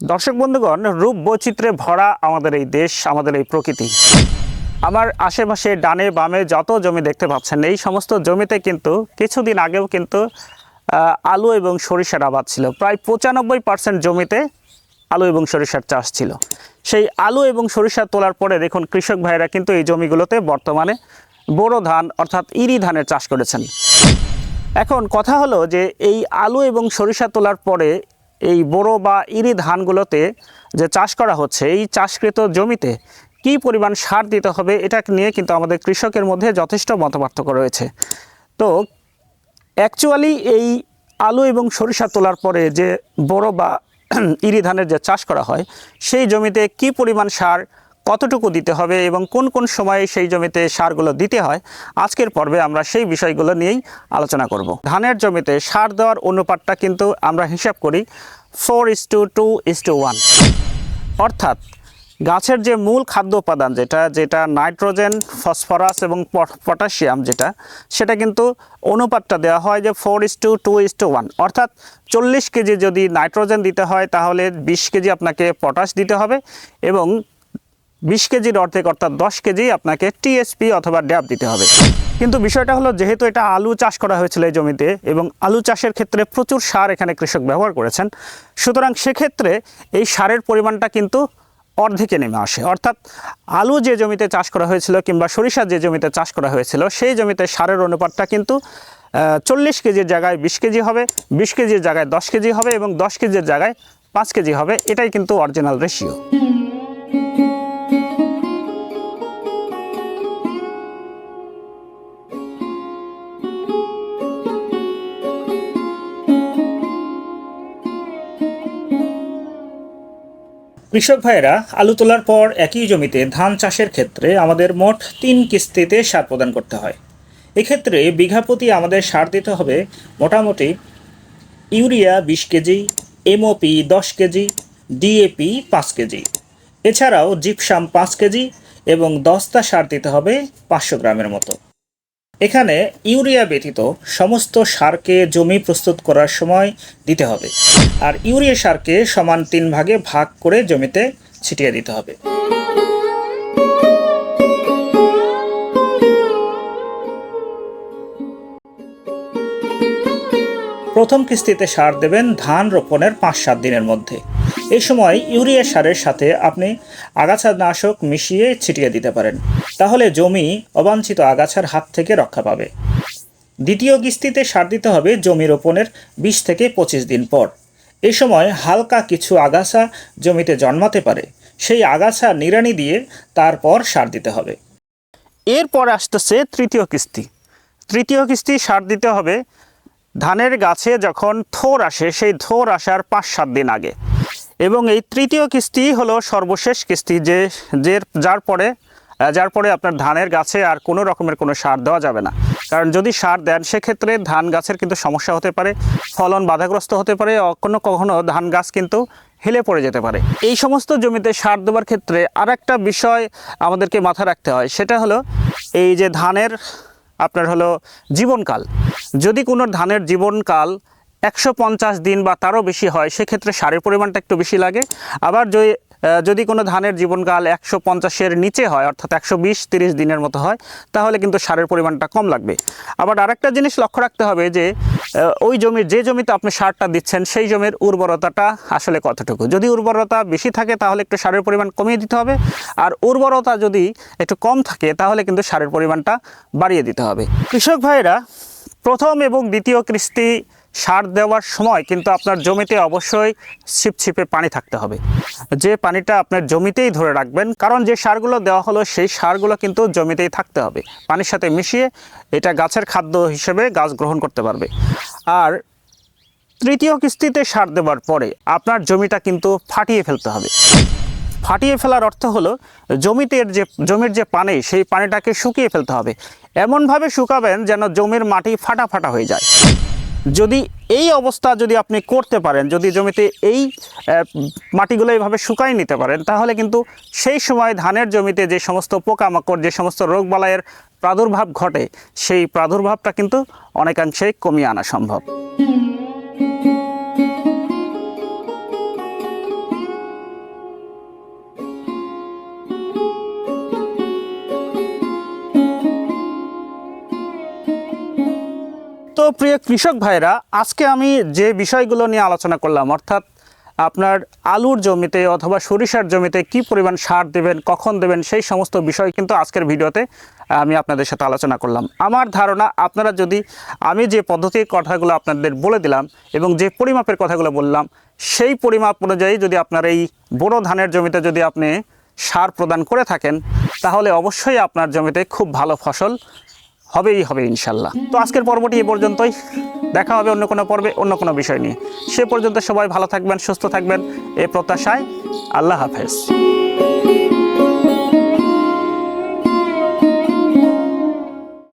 দর্শক বন্ধুগণ, রূপ বৈচিত্র্যে ভরা আমাদের এই দেশ, আমাদের এই প্রকৃতি। আমার আশেপাশে ডানে বামে যত জমি দেখতে পাচ্ছেন, এই সমস্ত জমিতে কিন্তু কিছুদিন আগেও কিন্তু আলু এবং সরিষার আবাদ ছিল। প্রায় পঁচানব্বই পার্সেন্ট জমিতে আলু এবং সরিষার চাষ ছিল। সেই আলু এবং সরিষা তোলার পরে দেখুন, কৃষক ভাইরা কিন্তু এই জমিগুলোতে বর্তমানে বোরো ধান, অর্থাৎ ইরি ধানের চাষ করেছেন। এখন কথা হলো যে, এই আলু এবং সরিষা তোলার পরে এই বোরো বা ইরি ধানগুলোতে যে চাষ করা হচ্ছে, এই চাষকৃত জমিতে কি পরিমাণ সার দিতে হবে, এটা নিয়ে কিন্তু আমাদের কৃষকের মধ্যে যথেষ্ট মতপার্থক্য রয়েছে। তো অ্যাকচুয়ালি এই আলু এবং সরিষা তোলার পরে যে বড় বা ইরি ধানের যে চাষ করা হয়, সেই জমিতে কি পরিমাণ সার কতটুকু দিতে হবে এবং কোন কোন সময়ে সেই জমিতে সারগুলো দিতে হয়, আজকের পর্বে আমরা সেই বিষয়গুলো নিয়েই আলোচনা করব। ধানের জমিতে সার দেওয়ার অনুপাতটা কিন্তু আমরা হিসাব করি four is to two is to one. অর্থাৎ গাছের যে মূল খাদ্য উপাদান যেটা যেটা নাইট্রোজেন, ফসফরাস এবং পট- পটাশিয়াম যেটা, সেটা কিন্তু অনুপাতটা দেওয়া হয় যে four is to two is to one. অর্থাৎ চল্লিশ কেজি যদি নাইট্রোজেন দিতে হয় তাহলে বিশ কেজি আপনাকে পটাশ দিতে হবে এবং বিশ কেজির অর্ধেক অর্থাৎ দশ কেজি আপনাকে টিএসপি অথবা ড্যাব দিতে হবে। কিন্তু বিষয়টা হলো যেহেতু এটা আলু চাষ করা হয়েছিল এই জমিতে এবং আলু চাষের ক্ষেত্রে প্রচুর সার এখানে কৃষক ব্যবহার করেছেন, সুতরাং সেক্ষেত্রে এই সারের পরিমাণটা কিন্তু অর্ধেকে নেমে আসে। অর্থাৎ আলু যে জমিতে চাষ করা হয়েছিল কিংবা সরিষা যে জমিতে চাষ করা হয়েছিল, সেই জমিতে সারের অনুপাতটা কিন্তু চল্লিশ কেজির জায়গায় বিশ কেজি হবে, বিশ কেজির জায়গায় দশ কেজি হবে এবং দশ কেজির জায়গায় পাঁচ কেজি হবে। এটাই কিন্তু অরিজিনাল রেশিও কৃষক ভাইয়েরা, আলু তোলার পর একই জমিতে ধান চাষের ক্ষেত্রে আমাদের মোট তিন কিস্তিতে সার প্রদান করতে হয়। এক্ষেত্রে বিঘা প্রতি আমাদের সার দিতে হবে মোটামুটি ইউরিয়া বিশ কেজি, এমওপি দশ কেজি, ডিএপি পাঁচ কেজি। এছাড়াও জিপসাম পাঁচ কেজি এবং দস্তা সার দিতে হবে পাঁচশো গ্রামের মতো। এখানে ইউরিয়া ব্যতীত সমস্ত সারকে জমি প্রস্তুত করার সময় দিতে হবে। আর ইউরিয়া সারকে সমান তিন ভাগে ভাগ করে জমিতে ছিটিয়ে দিতে হবে। প্রথম কিস্তিতে সার দেবেন ধান রোপণের পাঁচ সাত দিনের মধ্যে। এই সময় ইউরিয়া সারের সাথে আপনি আগাছা নাশক মিশিয়ে ছিটিয়ে দিতে পারেন। তাহলে জমি অবাঞ্ছিত আগাছার হাত থেকে রক্ষা পাবে। দ্বিতীয় কিস্তিতে সার দিতে হবে জমি রোপণের বিশ থেকে পঁচিশ দিন পর। এ সময় হালকা কিছু আগাছা জমিতে জন্মাতে পারে। সেই আগাছা নিড়ানি দিয়ে তারপর সার দিতে হবে। এরপর আসতেছে তৃতীয় কিস্তি। তৃতীয় কিস্তি সার দিতে হবে ধানের গাছে যখন থোর আসে, সেই থোর আসার পাঁচ সাত দিন আগে। এবং এই তৃতীয় কিস্তি হলো সর্বশেষ কিস্তি, যে যে, যার পরে যার পরে আপনার ধানের গাছে আর কোনো রকমের কোনো সার দেওয়া যাবে না। কারণ যদি সার দেন, সেক্ষেত্রে ধান গাছের কিন্তু সমস্যা হতে পারে, ফলন বাধাগ্রস্ত হতে পারে, কখনো কখনো ধান গাছ কিন্তু হেলে পড়ে যেতে পারে। এই সমস্ত জমিতে সার দেওয়ার ক্ষেত্রে আর একটা বিষয় আমাদেরকে মাথায় রাখতে হয়, সেটা হলো এই যে ধানের, আপনার হলো জীবনকাল। যদি কোনো ধানের জীবনকাল একশো পঞ্চাশ দিন বা তারও বেশি হয়, সেক্ষেত্রে সারের পরিমাণটা একটু বেশি লাগে। আবার যদি যদি কোনো ধানের জীবনকাল একশো পঞ্চাশের নিচে হয়, অর্থাৎ একশো বিশ তিরিশ দিনের মতো হয়, তাহলে কিন্তু সারের পরিমাণটা কম লাগবে। আবার আরেকটা জিনিস লক্ষ্য রাখতে হবে যে ওই জমির, যে জমিতে আপনি সারটা দিচ্ছেন, সেই জমির উর্বরতাটা আসলে কতটুকু? যদি উর্বরতা বেশি থাকে, তাহলে একটু সারের পরিমাণ কমিয়ে দিতে হবে। আর উর্বরতা যদি একটু কম থাকে, তাহলে কিন্তু সারের পরিমাণটা বাড়িয়ে দিতে হবে। কৃষক ভাইরা প্রথম এবং দ্বিতীয় কিস্তি সার দেওয়ার সময় কিন্তু আপনার জমিতে অবশ্যই ছিপছিপে পানি থাকতে হবে। যে পানিটা আপনার জমিতেই ধরে রাখবেন, কারণ যে সারগুলো দেওয়া হলো সেই সারগুলো কিন্তু জমিতেই থাকতে হবে। পানির সাথে মিশিয়ে এটা গাছের খাদ্য হিসেবে গাছ গ্রহণ করতে পারবে। আর তৃতীয় কিস্তিতে সার দেওয়ার পরে আপনার জমিটা কিন্তু ফাটিয়ে ফেলতে হবে। ফাটিয়ে ফেলার অর্থ হলো জমিতে যে, জমির যে পানি, সেই পানিটাকে শুকিয়ে ফেলতে হবে। এমনভাবে শুকাবেন যেন জমির মাটি ফাটা ফাটা হয়ে যায়। যদি এই অবস্থা যদি আপনি করতে পারেন, যদি জমিতে এই মাটিগুলো এইভাবে শুকাই নিতে পারেন, তাহলে কিন্তু সেই সময় ধানের জমিতে যে সমস্ত পোকামাকড়, যে সমস্ত রোগবালাইয়ের প্রাদুর্ভাব ঘটে, সেই প্রাদুর্ভাবটা কিন্তু অনেকাংশে কমিয়ে আনা সম্ভব। প্রিয় কৃষক ভাইরা আজকে আমি যে বিষয়গুলো নিয়ে আলোচনা করলাম, অর্থাৎ আপনার আলুর জমিতে অথবা সরিষার জমিতে কি পরিমাণ সার দেবেন, কখন দেবেন, সেই সমস্ত বিষয় কিন্তু আজকের ভিডিওতে আমি আপনাদের সাথে আলোচনা করলাম। আমার ধারণা, আপনারা যদি আমি যে পদ্ধতির কথাগুলো আপনাদের বলে দিলাম এবং যে পরিমাপের কথাগুলো বললাম, সেই পরিমাপ অনুযায়ী যদি আপনার এই বড় ধানের জমিতে যদি আপনি সার প্রদান করে থাকেন, তাহলে অবশ্যই আপনার জমিতে খুব ভালো ফসল হবেই হবে ইনশাল্লাহ। তো আজকের পর্বটি এ পর্যন্তই। দেখা হবে অন্য কোনো পর্বে, অন্য কোনো বিষয় নিয়ে। সে পর্যন্ত সবাই ভালো থাকবেন, সুস্থ থাকবেন। এ প্রত্যাশায় আল্লাহ হাফেজ।